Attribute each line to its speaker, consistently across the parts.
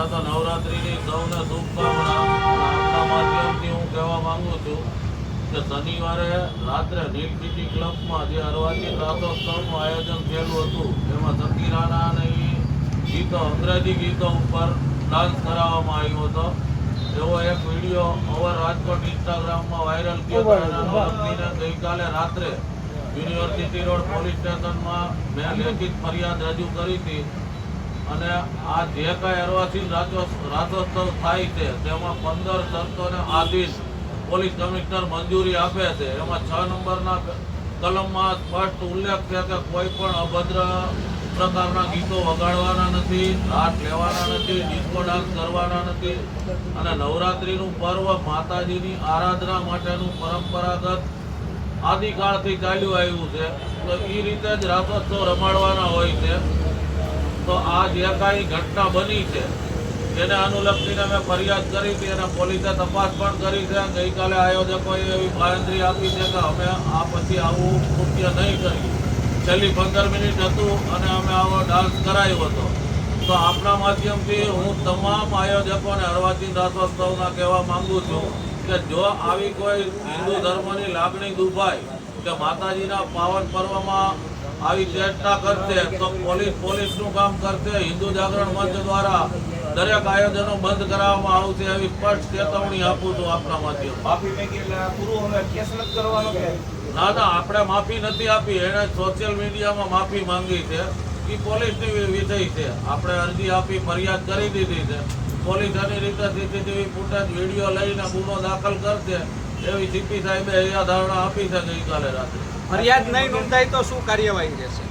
Speaker 1: પહેલા નવરાત્રિની સૌને શુભકામના માધ્યમથી હું કહેવા માંગુ છું કે શનિવારે રાત્રે નીલ સિટી ક્લબમાં જે અરવાચી રાસોત્સવનું આયોજન થયેલું હતું એમાં સકીરાના અને ગીતો અંગ્રેજી ગીતો ઉપર ડાન્સ કરાવવામાં આવ્યો હતો. એવો એક વીડિયો અવર રાજકોટ ઇન્સ્ટાગ્રામમાં વાયરલ થયો હતો. એના ગઈકાલે રાત્રે યુનિવર્સિટી રોડ પોલીસ સ્ટેશનમાં મેં લેખિત ફરિયાદ રજૂ કરી હતી અને આ જે કાંઈ અરવાથી રાજોત્સવ થાય છે, તેમાં પંદર શરતોને આધીન પોલીસ કમિશનર મંજૂરી આપે છે. એમાં છ નંબરના કલમમાં સ્પષ્ટ ઉલ્લેખ છે કે કોઈ પણ અભદ્ર પ્રકારના ગીતો વગાડવાના નથી હાથ લેવાના નથી, ડિસ્કો ડાન્સ કરવાના નથી અને નવરાત્રિનું પર્વ માતાજીની આરાધના માટેનું પરંપરાગત આદિકાળથી ચાલ્યું આવ્યું છે. તો એ રીતે જ રાસોત્સવ રમાડવાના હોય છે. તો આ જે કાંઈ ઘટના બની છે એને અનુલક્ષીને મેં ફરિયાદ કરી હતી અને પોલીસે તપાસ પણ કરી છે ગઈકાલે આયોજકોએ એવી બાંયધરી આપી છે કે અમે આ પછી આવું કૃત્ય નહીં કરીએ. છેલ્લી પંદર મિનિટ હતું અને અમે આવો ડાન્સ કરાયો હતો. તો આપણા માધ્યમથી હું તમામ આયોજકોને અરવાચીન રાસોત્સવના કહેવા માંગુ છું કે જો આવી કોઈ હિન્દુ ધર્મની લાગણી દુભાય કે માતાજીના પાવન પર્વમાં આવી ચેષ્ટા કરશે તો પોલીસ પોલીસનું કામ કરશે. હિન્દુ જાગરણ મંચ દ્વારા દરેક આયોજનો બંધ કરાવવામાં આવશે એવી સ્પષ્ટ ચેતવણી આપું છું આપણા માધ્યમ
Speaker 2: માફી માંગી એટલે પૂરું હવે કેસ નથી કરવાનો કે?
Speaker 1: ના ના આપણે માફી નથી આપી. એણે સોશિયલ મીડિયામાં માફી માંગી છે. એ પોલીસની વિષય છે. આપણે અરજી આપી ફરિયાદ કરી દીધી છે. પોલીસ એની રીતે સીસીટીવી ફૂટેજ વીડિયો લઈને ગુનો દાખલ કરશે. એવી સીપી સાહેબે અહીંયા ધારણા આપી છે ગઈકાલે રાત્રે.
Speaker 3: ફરિયાદ નહીં નોંધાય તો શું કાર્યવાહી રહેશે?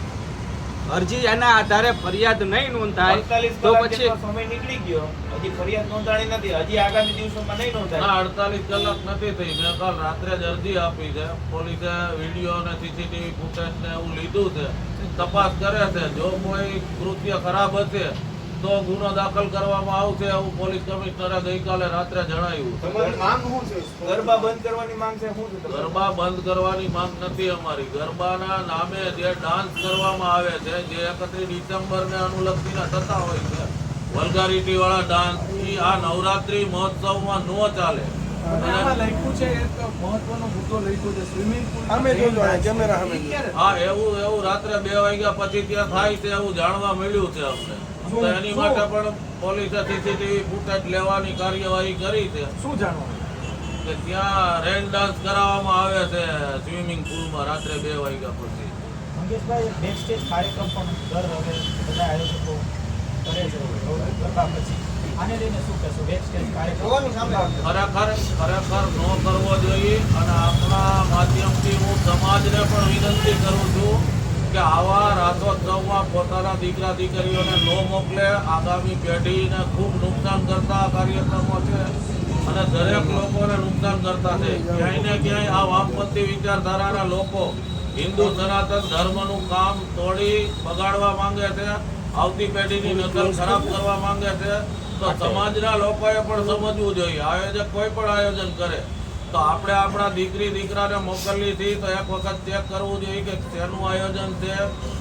Speaker 3: અરજી એના આધારે ફરિયાદ નહીં નોંધાય તો પછી
Speaker 2: સમય નીકળી ગયો હજી ફરિયાદ નોંધાણી નથી હજી આગામી દિવસોમાં નહીં નોંધાય.
Speaker 1: અડતાલીસ કલાક નથી થઈ. મેં કાલ રાત્રે જ અરજી આપી છે. પોલીસે વીડિયો અને સીસીટીવી ફૂટેજ ને એવું લીધું છે. તપાસ કરે છે. જો કોઈ કૃત્ય ખરાબ હશે તો ગુનો દાખલ કરવામાં આવશે એવું પોલીસ કમિશનરે ગઈકાલે રાત્રે જણાવ્યું.
Speaker 2: માંગ શું છે? ગરબા બંધ કરવાની માંગ છે શું છે
Speaker 1: ગરબા બંધ કરવાની માંગ નથી અમારી. ગરબાના નામે જે ડાન્સ કરવામાં આવે છે જે એકત્રીસ ડિસેમ્બરને અનુલક્ષીને થતા હોય છે વલ્ગારિટી વાળા ડાન્સ આ નવરાત્રી મહોત્સવમાં ન ચાલે. અને
Speaker 4: છે એક મહત્વનો મુદ્દો લખ્યો છે સ્વિમિંગ પુલ
Speaker 5: સામે જોજો, આ કેમેરા સામે જોજો.
Speaker 1: હા એવું એવું રાત્રે બે વાગ્યા પછી ત્યાં થાય છે એવું જાણવા મળ્યું છે અમને. તો એની માટે પણ પોલીસે સીસીટીવી ફૂટેજ લેવાની કાર્યવાહી કરી છે.
Speaker 4: શું જાણવા
Speaker 1: કે ત્યાં રેન ડાન્સ કરાવવામાં આવે છે સ્વિમિંગ પુલમાં રાત્રે બે વાગ્યા પછી.
Speaker 6: મંગેશભાઈ બેક સ્ટેજ કાર્યક્રમ પણ દર હવે બધા આયોજકો કરે છે ગરબા પછી. આને લઈને શું કહેશો? બેક સ્ટેજ કાર્યક્રમ
Speaker 1: ખરેખર ખરેખર નો કરવો જોઈએ અને આપણા માધ્યમથી હું સમાજને પણ વિનંતી કરું છું કે આવા રાસોત્સવમાં પોતાના દીકરા દીકરીઓને ન મોકલે. આગામી પેઢીને ખૂબ નુકસાન કરતા કાર્યક્રમો છે. અને દરેક લોકોને નુકસાન કરતા છે. ક્યાંય ને ક્યાંય આ વામપંથી વિચારધારાના લોકો હિન્દુ સનાતન ધર્મનું કામ તોડી બગાડવા માંગે છે. આવતી પેઢીની નકલ ખરાબ કરવા માંગે છે. તો સમાજના લોકોએ પણ સમજવું જોઈએ. આયોજક કોઈ પણ આયોજન કરે. તો આપણે આપણા દીકરી દીકરાને મોકલી હતી તો એક વખત ચેક કરવું જોઈએ કે તેનું આયોજન છે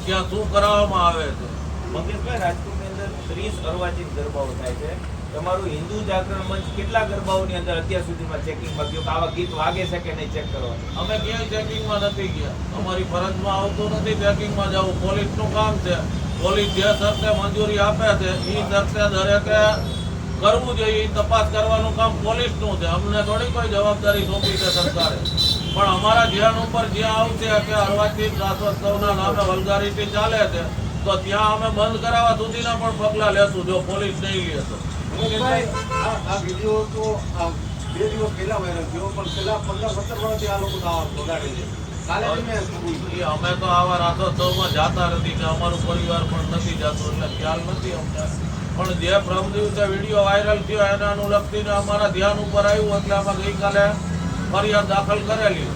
Speaker 1: ક્યાં શું કરાવવામાં આવે છે.
Speaker 2: મંગેશભાઈ રાજકોટની અંદર ત્રીસ અર્વાચીન ગરબાઓ થાય છે. તમારું હિન્દુ જાગરણ મંચ કેટલા ગરબાઓની અંદર અત્યાર સુધીમાં ચેકિંગમાં ગયો આવા ગીત વાગે છે કે નહીં ચેક કરવા?
Speaker 1: અમે ક્યાંય ચેકિંગમાં નથી ગયા. અમારી ફરજમાં આવતું નથી ચેકિંગમાં જવું. પોલીસનું કામ છે. પોલીસ જે શરતે મંજૂરી આપે છે એ શરતે દરેકે કરવું જોઈએ તપાસ કરવાનું કામ પોલીસનું છે. અમને થોડી કોઈ જવાબદારી સોંપી છે સરકારે. પણ અમારા ધ્યાન ઉપર જ્યાં આવશે કે અરવાથી રાસોત્સવના નામે વલગારીથી ચાલે છે તો ત્યાં અમે બંધ કરાવવા સુધીના પણ પગલાં લેશું જો પોલીસ નહીં લે તો.
Speaker 4: બે દિવસ પહેલા વાયરલ થયો પણ છેલ્લા પંદર સત્તર વર્ષથી આ લોકો દાવા વગાડે છે.
Speaker 1: અમે તો આવા રાસોત્સવમાં જાતા નથી અમારું પરિવાર પણ નથી જતો, એટલે ખ્યાલ નથી અમને. પણ જે પ્રમ દિવસે વીડિયો વાયરલ થયો એને અનુલક્ષીને અમારા ધ્યાન ઉપર આવ્યું, એટલે અમે ગઈકાલે ફરિયાદ દાખલ કરેલી.